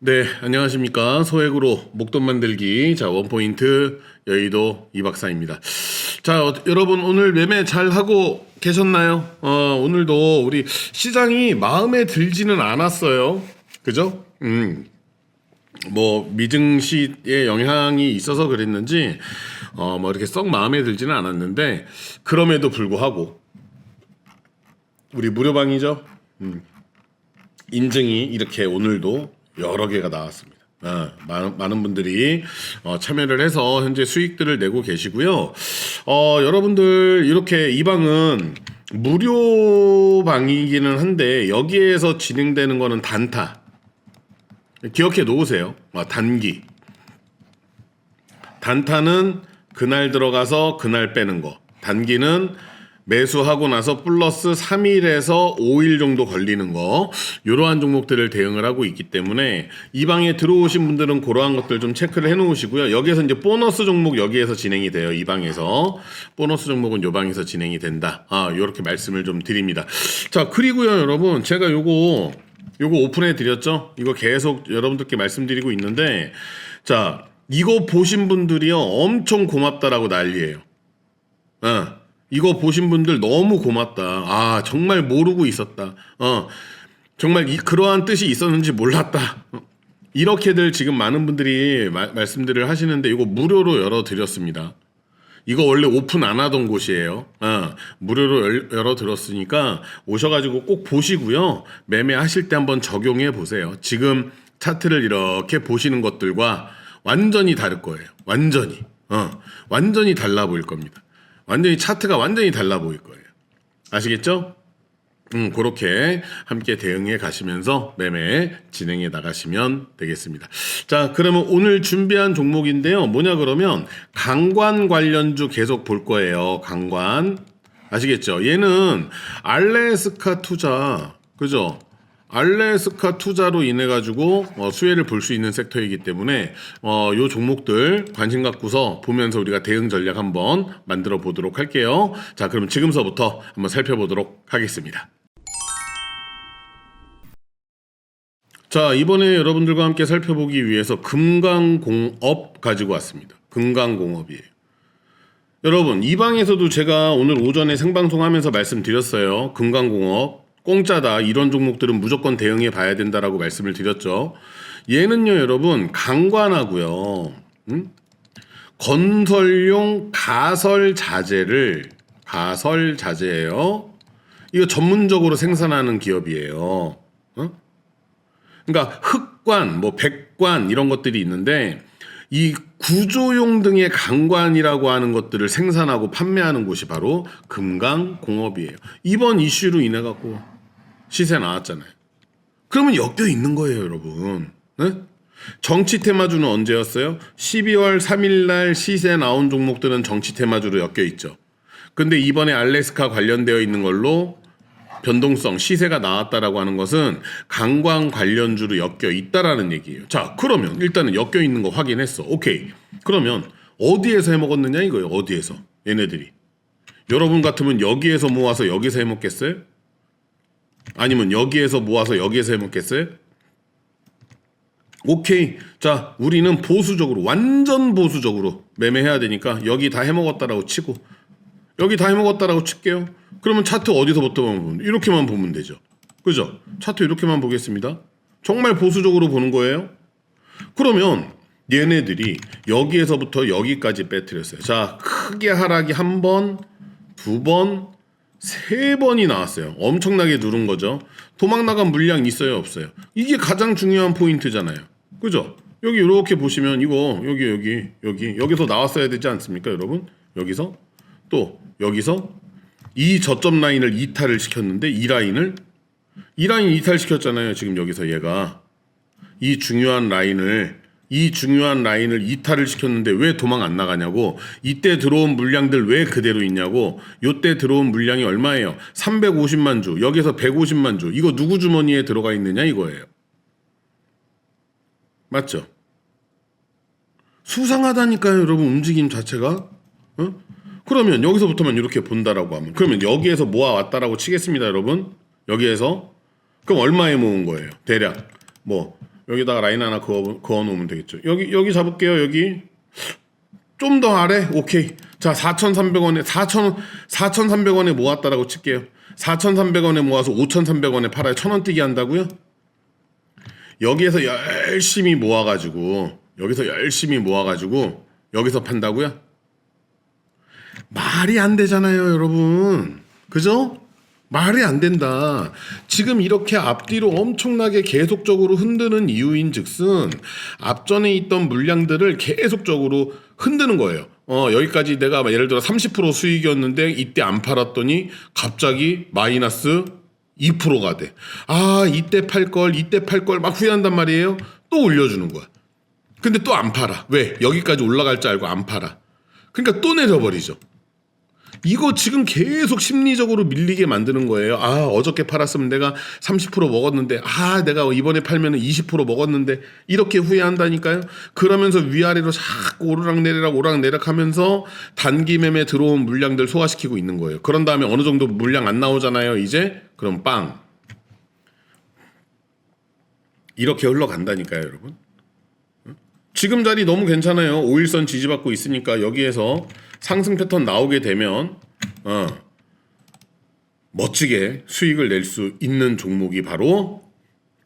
네, 안녕하십니까. 소액으로 목돈 만들기. 자, 원포인트 여의도 이 박사입니다. 자, 어, 여러분 오늘 매매 잘 하고 계셨나요? 어, 오늘도 우리 시장이 마음에 들지는 않았어요. 그죠? 음. 뭐 미증시의 영향이 있어서 그랬는지 어, 뭐 이렇게 썩 마음에 들지는 않았는데 그럼에도 불구하고 우리 무료방이죠. 음. 인증이 이렇게 오늘도 여러 개가 나왔습니다. 어, 많은, 많은 분들이 어, 참여를 해서 현재 수익들을 내고 계시고요. 어, 여러분들 이렇게 이 방은 무료 방이기는 한데 여기에서 진행되는 거는 단타. 기억해 놓으세요. 어, 단기. 단타는 그날 들어가서 그날 빼는 거. 단기는 매수하고 나서 플러스 3일에서 5일 정도 걸리는 거. 이러한 종목들을 대응을 하고 있기 때문에 이 방에 들어오신 분들은 그러한 것들 좀 체크를 해 놓으시고요. 여기에서 이제 보너스 종목 여기에서 진행이 돼요. 이 방에서. 보너스 종목은 요 방에서 진행이 된다. 아, 요렇게 말씀을 좀 드립니다. 자, 그리고요, 여러분. 제가 요거 요거 오픈해 드렸죠? 이거 계속 여러분들께 말씀드리고 있는데 자, 이거 보신 분들이요. 엄청 고맙다라고 난리예요. 어. 이거 보신 분들 너무 고맙다. 아, 정말 모르고 있었다. 어. 정말 이, 그러한 뜻이 있었는지 몰랐다. 어. 이렇게들 지금 많은 분들이 마- 말씀들을 하시는데 이거 무료로 열어 드렸습니다. 이거 원래 오픈 안 하던 곳이에요. 어, 무료로 열, 열어 들었으니까 오셔가지고 꼭 보시고요. 매매하실 때 한번 적용해 보세요. 지금 차트를 이렇게 보시는 것들과 완전히 다를 거예요. 완전히. 어, 완전히 달라 보일 겁니다. 완전히 차트가 완전히 달라 보일 거예요. 아시겠죠? 음, 그렇게 함께 대응해 가시면서 매매 진행해 나가시면 되겠습니다. 자, 그러면 오늘 준비한 종목인데요. 뭐냐 그러면 강관 관련주 계속 볼 거예요. 강관. 아시겠죠? 얘는 알래스카 투자. 그죠? 알래스카 투자로 인해 가지고 어, 수혜를 볼 수 있는 섹터이기 때문에 어, 요 종목들 관심 갖고서 보면서 우리가 대응 전략 한번 만들어 보도록 할게요. 자, 그럼 지금서부터 한번 살펴보도록 하겠습니다. 자, 이번에 여러분들과 함께 살펴보기 위해서 금강공업 가지고 왔습니다. 금강공업이에요. 여러분, 이 방에서도 제가 오늘 오전에 생방송 하면서 말씀드렸어요. 금강공업. 공짜다. 이런 종목들은 무조건 대응해 봐야 된다라고 말씀을 드렸죠. 얘는요, 여러분, 강관하고요. 음? 건설용 가설 자재를 가설 자재예요. 이거 전문적으로 생산하는 기업이에요. 어? 그러니까 흑관, 뭐 백관 이런 것들이 있는데 이 구조용 등의 강관이라고 하는 것들을 생산하고 판매하는 곳이 바로 금강공업이에요. 이번 이슈로 인해 갖고 시세 나왔잖아요. 그러면 엮여 있는 거예요, 여러분. 네? 정치 테마주는 언제였어요? 12월 3일 날 시세 나온 종목들은 정치 테마주로 엮여 있죠. 근데 이번에 알래스카 관련되어 있는 걸로 변동성 시세가 나왔다라고 하는 것은 강광 관련주로 엮여 있다라는 얘기예요. 자, 그러면 일단은 엮여 있는 거 확인했어. 오케이. 그러면 어디에서 해 먹었느냐 이거예요. 어디에서? 얘네들이. 여러분 같으면 여기에서 모아서 여기서 해 먹겠어요? 아니면 여기에서 모아서 여기에서 해 먹겠어요? 오케이. 자, 우리는 보수적으로 완전 보수적으로 매매해야 되니까 여기 다 해먹었다라고 치고 여기 다 해먹었다라고 칠게요. 그러면 차트 어디서부터만 보면 이렇게만 보면 되죠. 그죠? 차트 이렇게만 보겠습니다. 정말 보수적으로 보는 거예요. 그러면 얘네들이 여기에서부터 여기까지 빼뜨렸어요. 자, 크게 하락이 한 번, 두 번, 세 번이 나왔어요. 엄청나게 누른 거죠. 도망 나간 물량 있어요, 없어요? 이게 가장 중요한 포인트잖아요. 그죠? 여기 이렇게 보시면 이거 여기 여기 여기 여기서 나왔어야 되지 않습니까, 여러분? 여기서 또 여기서 이 저점 라인을 이탈을 시켰는데 이 라인을 이 라인 이탈 시켰잖아요. 지금 여기서 얘가 이 중요한 라인을 이 중요한 라인을 이탈을 시켰는데 왜 도망 안 나가냐고 이때 들어온 물량들 왜 그대로 있냐고 요때 들어온 물량이 얼마예요? 350만 주 여기서 150만 주 이거 누구 주머니에 들어가 있느냐 이거예요. 맞죠? 수상하다니까요, 여러분 움직임 자체가. 어? 그러면 여기서부터만 이렇게 본다라고 하면 그러면 여기에서 모아 왔다라고 치겠습니다, 여러분. 여기에서 그럼 얼마에 모은 거예요? 대략 뭐 여기다가 라인 하나 그어, 그어 놓으면 되겠죠. 여기 여기 잡을게요. 여기 좀 더 아래 오케이. 자 4,300원에 4,000 4,300원에 모았다라고 칠게요. 4,300원에 모아서 5,300원에 팔아요. 천원 뛰기 한다고요? 여기에서 열심히 모아가지고 여기서 열심히 모아가지고 여기서 판다고요? 말이 안 되잖아요, 여러분. 그죠? 말이 안 된다. 지금 이렇게 앞뒤로 엄청나게 계속적으로 흔드는 이유인 즉슨 앞전에 있던 물량들을 계속적으로 흔드는 거예요. 어, 여기까지 내가 막 예를 들어 30% 수익이었는데 이때 안 팔았더니 갑자기 마이너스 2%가 돼. 아, 이때 팔 걸, 이때 팔 걸 막 후회한단 말이에요. 또 올려주는 거야. 근데 또 안 팔아. 왜? 여기까지 올라갈 줄 알고 안 팔아. 그러니까 또 내려버리죠. 이거 지금 계속 심리적으로 밀리게 만드는 거예요. 아, 어저께 팔았으면 내가 30% 먹었는데, 아, 내가 이번에 팔면 20% 먹었는데, 이렇게 후회한다니까요? 그러면서 위아래로 자꾸 오르락내리락 오르락내리락 하면서 단기 매매 들어온 물량들 소화시키고 있는 거예요. 그런 다음에 어느 정도 물량 안 나오잖아요, 이제? 그럼 빵. 이렇게 흘러간다니까요, 여러분. 지금 자리 너무 괜찮아요. 5일선 지지받고 있으니까 여기에서 상승 패턴 나오게 되면 어, 멋지게 수익을 낼 수 있는 종목이 바로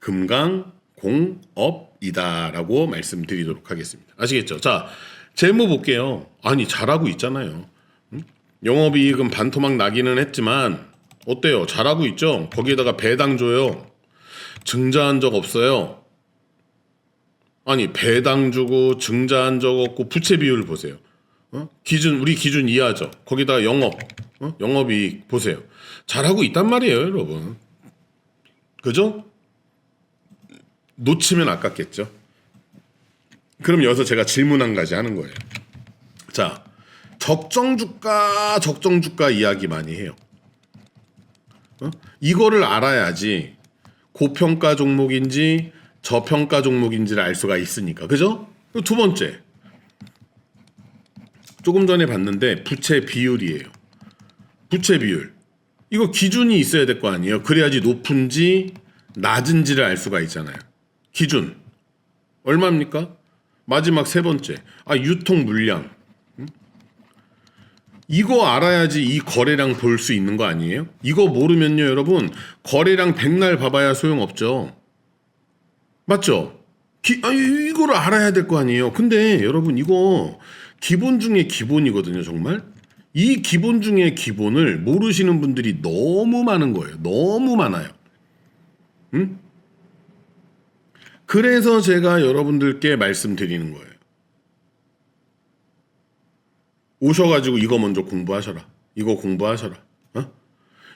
금강공업이다라고 말씀드리도록 하겠습니다. 아시겠죠? 자, 재무 볼게요. 아니 잘하고 있잖아요. 응? 영업이익은 반토막 나기는 했지만 어때요? 잘하고 있죠? 거기에다가 배당 줘요. 증자한 적 없어요. 아니 배당 주고 증자한 적 없고 부채 비율 보세요. 어? 기준 우리 기준 이하죠. 거기다가 영업 어? 영업이익 보세요. 잘하고 있단 말이에요, 여러분. 그죠? 놓치면 아깝겠죠. 그럼 여기서 제가 질문 한 가지 하는 거예요. 자, 적정 주가, 적정 주가 이야기 많이 해요. 어? 이거를 알아야지 고평가 종목인지 저평가 종목인지를 알 수가 있으니까. 그죠? 두 번째. 조금 전에 봤는데 부채 비율이에요. 부채 비율. 이거 기준이 있어야 될 거 아니에요. 그래야지 높은지 낮은지를 알 수가 있잖아요. 기준. 얼마입니까? 마지막 세 번째. 아, 유통 물량. 음? 이거 알아야지 이 거래량 볼 수 있는 거 아니에요? 이거 모르면요, 여러분. 거래량 백날 봐봐야 소용없죠. 맞죠? 기, 아, 이- 이거를 알아야 될 거 아니에요. 근데 여러분 이거 기본 중에 기본이거든요, 정말. 이 기본 중에 기본을 모르시는 분들이 너무 많은 거예요. 너무 많아요. 응? 그래서 제가 여러분들께 말씀드리는 거예요. 오셔가지고 이거 먼저 공부하셔라. 이거 공부하셔라. 어?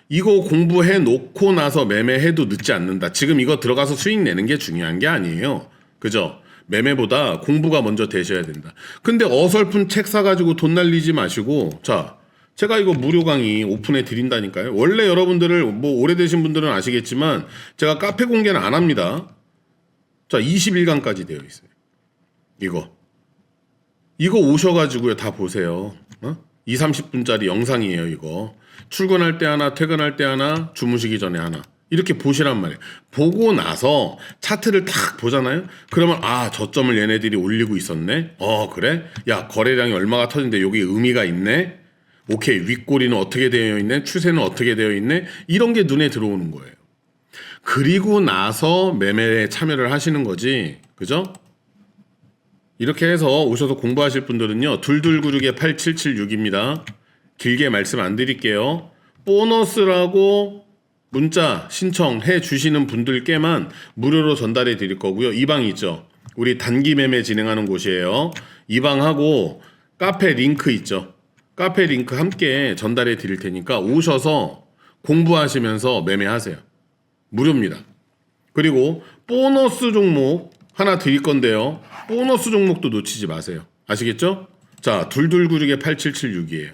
이거 공부해 놓고 나서 매매해도 늦지 않는다. 지금 이거 들어가서 수익 내는 게 중요한 게 아니에요. 그죠? 매매보다 공부가 먼저 되셔야 된다. 근데 어설픈 책 사가지고 돈 날리지 마시고, 자, 제가 이거 무료 강의 오픈해 드린다니까요. 원래 여러분들을, 뭐, 오래되신 분들은 아시겠지만, 제가 카페 공개는 안 합니다. 자, 21강까지 되어 있어요. 이거. 이거 오셔가지고요, 다 보세요. 어? 2, 30분짜리 영상이에요, 이거. 출근할 때 하나, 퇴근할 때 하나, 주무시기 전에 하나. 이렇게 보시란 말이에요. 보고 나서 차트를 탁 보잖아요? 그러면, 아, 저점을 얘네들이 올리고 있었네? 어, 그래? 야, 거래량이 얼마가 터진데 여기 의미가 있네? 오케이, 윗꼬리는 어떻게 되어 있네? 추세는 어떻게 되어 있네? 이런 게 눈에 들어오는 거예요. 그리고 나서 매매에 참여를 하시는 거지. 그죠? 이렇게 해서 오셔서 공부하실 분들은요. 둘둘구육에 8776입니다. 길게 말씀 안 드릴게요. 보너스라고 문자 신청해 주시는 분들께만 무료로 전달해 드릴 거고요. 이 방 있죠. 우리 단기 매매 진행하는 곳이에요. 이 방하고 카페 링크 있죠. 카페 링크 함께 전달해 드릴 테니까 오셔서 공부하시면서 매매하세요. 무료입니다. 그리고 보너스 종목 하나 드릴 건데요. 보너스 종목도 놓치지 마세요. 아시겠죠? 자, 둘둘구육에 8776이에요.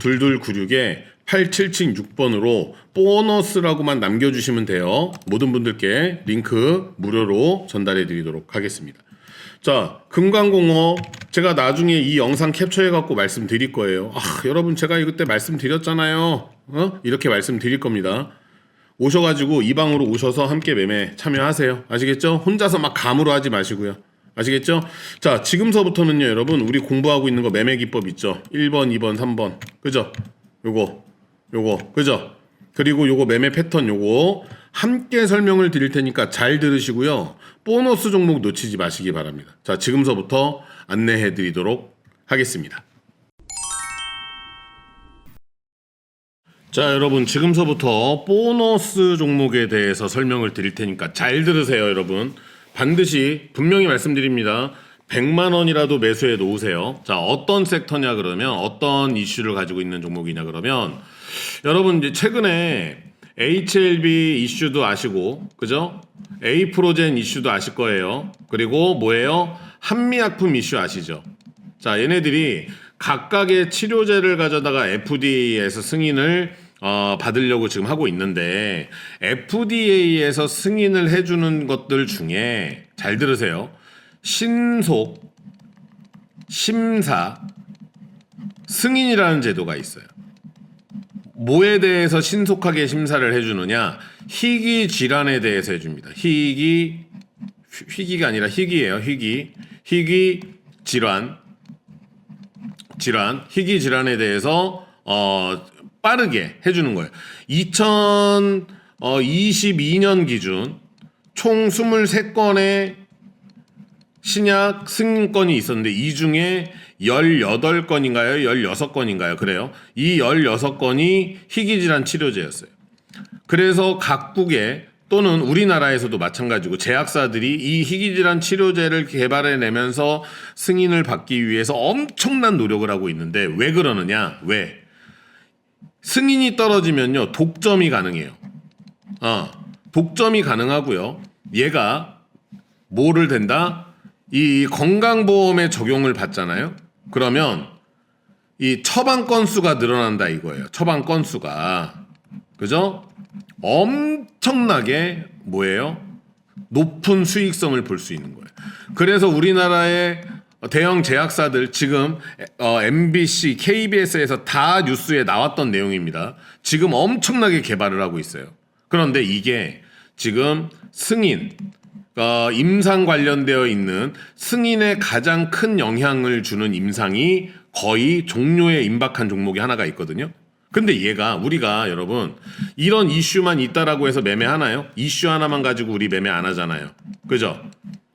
둘둘구육에 8776번으로 보너스라고만 남겨주시면 돼요. 모든 분들께 링크 무료로 전달해 드리도록 하겠습니다. 자, 금강공업 제가 나중에 이 영상 캡처해 갖고 말씀드릴 거예요. 아, 여러분 제가 이때 말씀드렸잖아요. 어? 이렇게 말씀드릴 겁니다. 오셔가지고 이 방으로 오셔서 함께 매매 참여하세요. 아시겠죠? 혼자서 막 감으로 하지 마시고요. 아시겠죠? 자, 지금서부터는요, 여러분, 우리 공부하고 있는 거 매매 기법 있죠? 1번, 2번, 3번. 그죠? 요거, 요거, 그죠? 그리고 요거 매매 패턴 요거 함께 설명을 드릴 테니까 잘 들으시고요. 보너스 종목 놓치지 마시기 바랍니다. 자, 지금서부터 안내해 드리도록 하겠습니다. 자, 여러분, 지금서부터 보너스 종목에 대해서 설명을 드릴 테니까 잘 들으세요, 여러분. 반드시 분명히 말씀드립니다. 100만 원이라도 매수해 놓으세요. 자, 어떤 섹터냐 그러면 어떤 이슈를 가지고 있는 종목이냐 그러면 여러분 이제 최근에 HLB 이슈도 아시고 그죠? A 프로젠 이슈도 아실 거예요. 그리고 뭐예요? 한미약품 이슈 아시죠? 자, 얘네들이 각각의 치료제를 가져다가 FDA에서 승인을 어, 받으려고 지금 하고 있는데 FDA에서 승인을 해주는 것들 중에 잘 들으세요. 신속, 심사, 승인이라는 제도가 있어요. 뭐에 대해서 신속하게 심사를 해주느냐? 희귀 질환에 대해서 해줍니다. 희귀 휘- 희귀가 아니라 희귀예요. 희귀 희귀 질환 질환 희귀 질환에 대해서 어 빠르게 해주는 거예요. 2022년 기준 총 23건의 신약 승인건이 있었는데 이 중에 18건인가요? 16건인가요? 그래요. 이 16건이 희귀질환 치료제였어요. 그래서 각국에 또는 우리나라에서도 마찬가지고 제약사들이 이 희귀질환 치료제를 개발해내면서 승인을 받기 위해서 엄청난 노력을 하고 있는데 왜 그러느냐? 왜? 승인이 떨어지면요 독점이 가능해요. 어, 독점이 가능하고요. 얘가 뭐를 된다? 이 건강보험에 적용을 받잖아요. 그러면 이 처방 건수가 늘어난다 이거예요. 처방 건수가 그죠? 엄청나게 뭐예요? 높은 수익성을 볼 수 있는 거예요. 그래서 우리나라의 대형 제약사들 지금 어, MBC, KBS에서 다 뉴스에 나왔던 내용입니다. 지금 엄청나게 개발을 하고 있어요. 그런데 이게 지금 승인, 어, 임상 관련되어 있는 승인에 가장 큰 영향을 주는 임상이 거의 종료에 임박한 종목이 하나가 있거든요. 근데 얘가 우리가 여러분 이런 이슈만 있다라고 해서 매매하나요? 이슈 하나만 가지고 우리 매매 안 하잖아요. 그죠?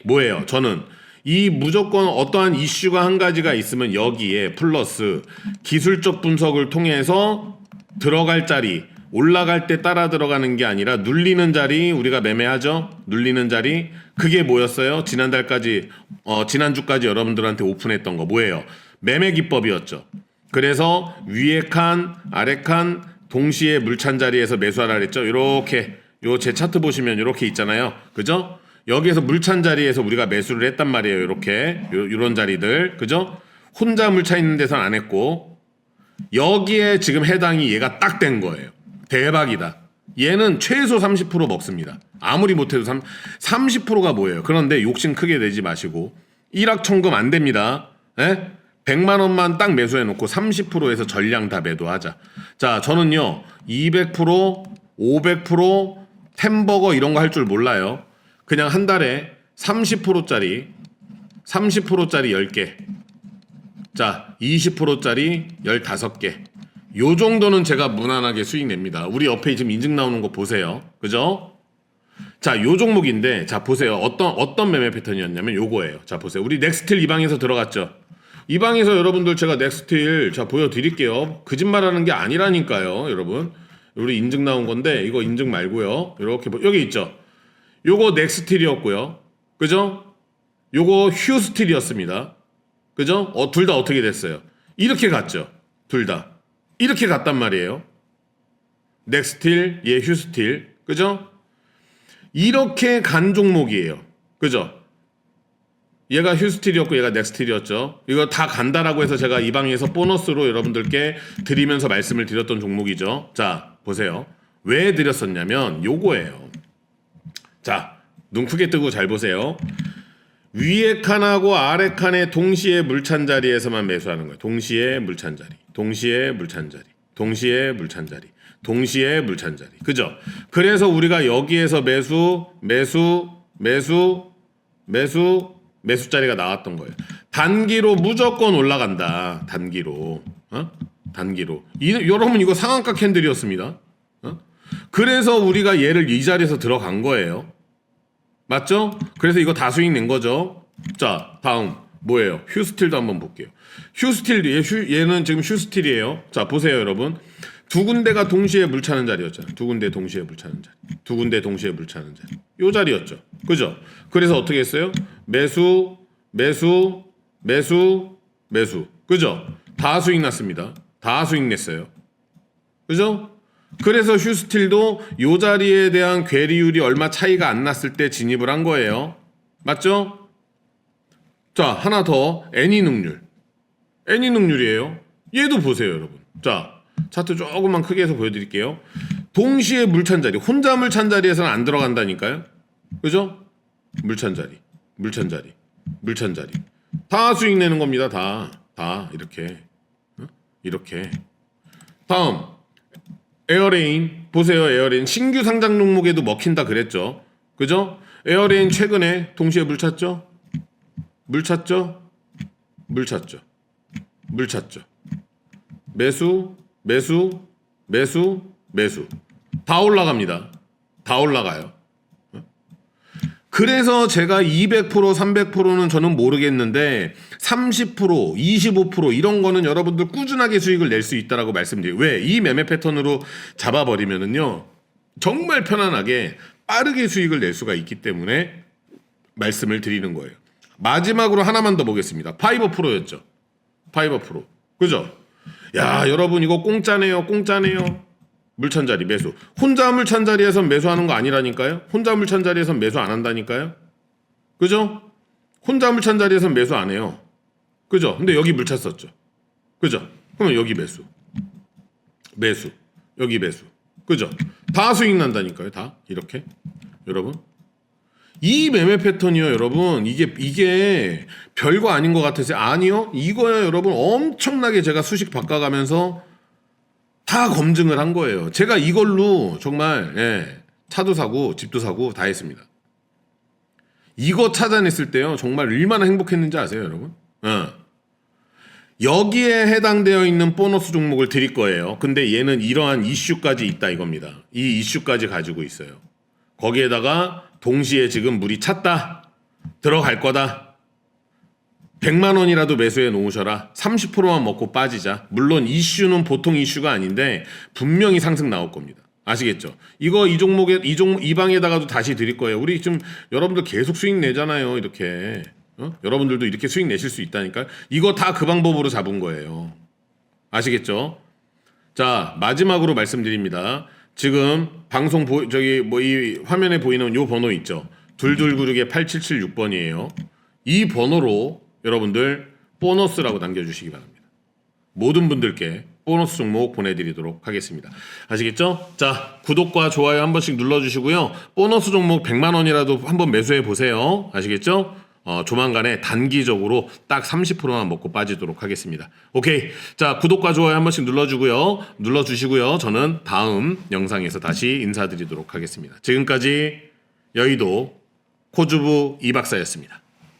뭐예요? 저는 이 무조건 어떠한 이슈가 한 가지가 있으면 여기에 플러스 기술적 분석을 통해서 들어갈 자리 올라갈 때 따라 들어가는 게 아니라 눌리는 자리 우리가 매매하죠. 눌리는 자리 그게 뭐였어요? 지난달까지 어 지난주까지 여러분들한테 오픈했던 거 뭐예요? 매매 기법이었죠. 그래서 위에 칸, 아래 칸 동시에 물찬 자리에서 매수하라 그랬죠. 이렇게 요 제 차트 보시면 이렇게 있잖아요. 그죠? 여기에서 물찬 자리에서 우리가 매수를 했단 말이에요. 이렇게 요, 요런 자리들. 그죠? 혼자 물차 있는 데선 안 했고 여기에 지금 해당이 얘가 딱 된 거예요. 대박이다. 얘는 최소 30% 먹습니다. 아무리 못해도 3, 30%가 뭐예요? 그런데 욕심 크게 내지 마시고 일확천금 안 됩니다. 에? 100만 원만 딱 매수해 놓고 30%에서 전량 다 매도하자. 자, 저는요. 200%, 500%, 템버거 이런 거 할 줄 몰라요. 그냥 한 달에 30%짜리 30%짜리 10개. 자, 20%짜리 15개. 요 정도는 제가 무난하게 수익 냅니다. 우리 옆에 지금 인증 나오는 거 보세요. 그죠? 자, 요 종목인데, 자, 보세요. 어떤, 어떤 매매 패턴이었냐면 요거예요. 자, 보세요. 우리 넥스틸 이 방에서 들어갔죠? 이 방에서 여러분들 제가 넥스틸, 자, 보여드릴게요. 거짓말 하는 게 아니라니까요, 여러분. 우리 인증 나온 건데, 이거 인증 말고요. 이렇게, 보- 여기 있죠? 요거 넥스틸이었고요. 그죠? 요거 휴스틸이었습니다. 그죠? 어, 둘 다 어떻게 됐어요? 이렇게 갔죠? 둘 다. 이렇게 갔단 말이에요. 넥스틸, 얘 휴스틸. 그죠? 이렇게 간 종목이에요. 그죠? 얘가 휴스틸이었고 얘가 넥스틸이었죠. 이거 다 간다라고 해서 제가 이 방에서 보너스로 여러분들께 드리면서 말씀을 드렸던 종목이죠. 자, 보세요. 왜 드렸었냐면 요거예요. 자, 눈 크게 뜨고 잘 보세요. 위에 칸하고 아래 칸에 동시에 물찬 자리에서만 매수하는 거예요. 동시에 물찬 자리, 동시에 물찬 자리, 동시에 물찬 자리, 동시에 물찬 자리. 그죠? 그래서 우리가 여기에서 매수, 매수, 매수, 매수, 매수 자리가 나왔던 거예요. 단기로 무조건 올라간다. 단기로. 어? 단기로. 이, 여러분 이거 상한가 캔들이었습니다. 어? 그래서 우리가 얘를 이 자리에서 들어간 거예요. 맞죠? 그래서 이거 다 수익 낸 거죠. 자, 다음 뭐예요? 휴스틸도 한번 볼게요. 휴스틸 얘, 휴, 얘는 지금 휴스틸이에요. 자, 보세요, 여러분. 두 군데가 동시에 물 차는 자리였잖아요. 두 군데 동시에 물 차는 자리. 두 군데 동시에 물 차는 자리. 요 자리였죠. 그죠? 그래서 어떻게 했어요? 매수, 매수, 매수, 매수. 그죠? 다 수익 났습니다. 다 수익 냈어요. 그죠? 그래서 휴스틸도 요 자리에 대한 괴리율이 얼마 차이가 안 났을 때 진입을 한 거예요. 맞죠? 자, 하나 더. 애니 능률. 애니 능률이에요. 얘도 보세요, 여러분. 자, 차트 조금만 크게 해서 보여드릴게요. 동시에 물찬 자리, 혼자 물찬 자리에서는 안 들어간다니까요. 그죠? 물찬 자리, 물찬 자리, 물찬 자리. 다 수익 내는 겁니다. 다, 다 이렇게, 어? 이렇게. 다음 에어레인 보세요. 에어레인 신규 상장 종목에도 먹힌다 그랬죠. 그죠? 에어레인 최근에 동시에 물 찼죠? 물 찼죠? 물 찼죠. 물 찼죠. 매수, 매수, 매수, 매수. 다 올라갑니다. 다 올라가요. 그래서 제가 200% 300%는 저는 모르겠는데 30% 25% 이런 거는 여러분들 꾸준하게 수익을 낼 수 있다라고 말씀드려요. 왜? 이 매매 패턴으로 잡아 버리면은요. 정말 편안하게 빠르게 수익을 낼 수가 있기 때문에 말씀을 드리는 거예요. 마지막으로 하나만 더 보겠습니다. 파이버 프로였죠. 파이버 프로. 그죠? 야, 여러분 이거 공짜네요. 공짜네요. 물찬 자리 매수. 혼자 물찬 자리에선 매수하는 거 아니라니까요. 혼자 물찬 자리에선 매수 안 한다니까요. 그죠? 혼자 물찬 자리에선 매수 안 해요. 그죠? 근데 여기 물 찼었죠. 그죠? 그러면 여기 매수. 매수. 여기 매수. 그죠? 다 수익 난다니까요. 다 이렇게. 여러분. 이 매매 패턴이요, 여러분. 이게 이게 별거 아닌 것 같아서 아니요. 이거요, 여러분. 엄청나게 제가 수식 바꿔가면서 다 검증을 한 거예요. 제가 이걸로 정말 예, 차도 사고 집도 사고 다 했습니다. 이거 찾아냈을 때요, 정말 얼마나 행복했는지 아세요, 여러분? 어. 여기에 해당되어 있는 보너스 종목을 드릴 거예요. 근데 얘는 이러한 이슈까지 있다 이겁니다. 이 이슈까지 가지고 있어요. 거기에다가 동시에 지금 물이 찼다. 들어갈 거다. 100만 원이라도 매수해 놓으셔라. 30%만 먹고 빠지자. 물론 이슈는 보통 이슈가 아닌데 분명히 상승 나올 겁니다. 아시겠죠? 이거 이 종목에 이종 이 방에다가도 다시 드릴 거예요. 우리 지금 여러분들 계속 수익 내잖아요. 이렇게. 어? 여러분들도 이렇게 수익 내실 수 있다니까. 이거 다 그 방법으로 잡은 거예요. 아시겠죠? 자, 마지막으로 말씀드립니다. 지금 방송 보 저기 뭐 이 화면에 보이는 요 번호 있죠. 둘둘구르게 8776번이에요. 이 번호로 여러분들 보너스라고 남겨주시기 바랍니다. 모든 분들께 보너스 종목 보내드리도록 하겠습니다. 아시겠죠? 자, 구독과 좋아요 한 번씩 눌러주시고요. 보너스 종목 100만 원이라도 한번 매수해 보세요. 아시겠죠? 어, 조만간에 단기적으로 딱 30%만 먹고 빠지도록 하겠습니다. 오케이. 자, 구독과 좋아요 한 번씩 눌러주고요. 눌러주시고요. 저는 다음 영상에서 다시 인사드리도록 하겠습니다. 지금까지 여의도 코주부 이 박사였습니다.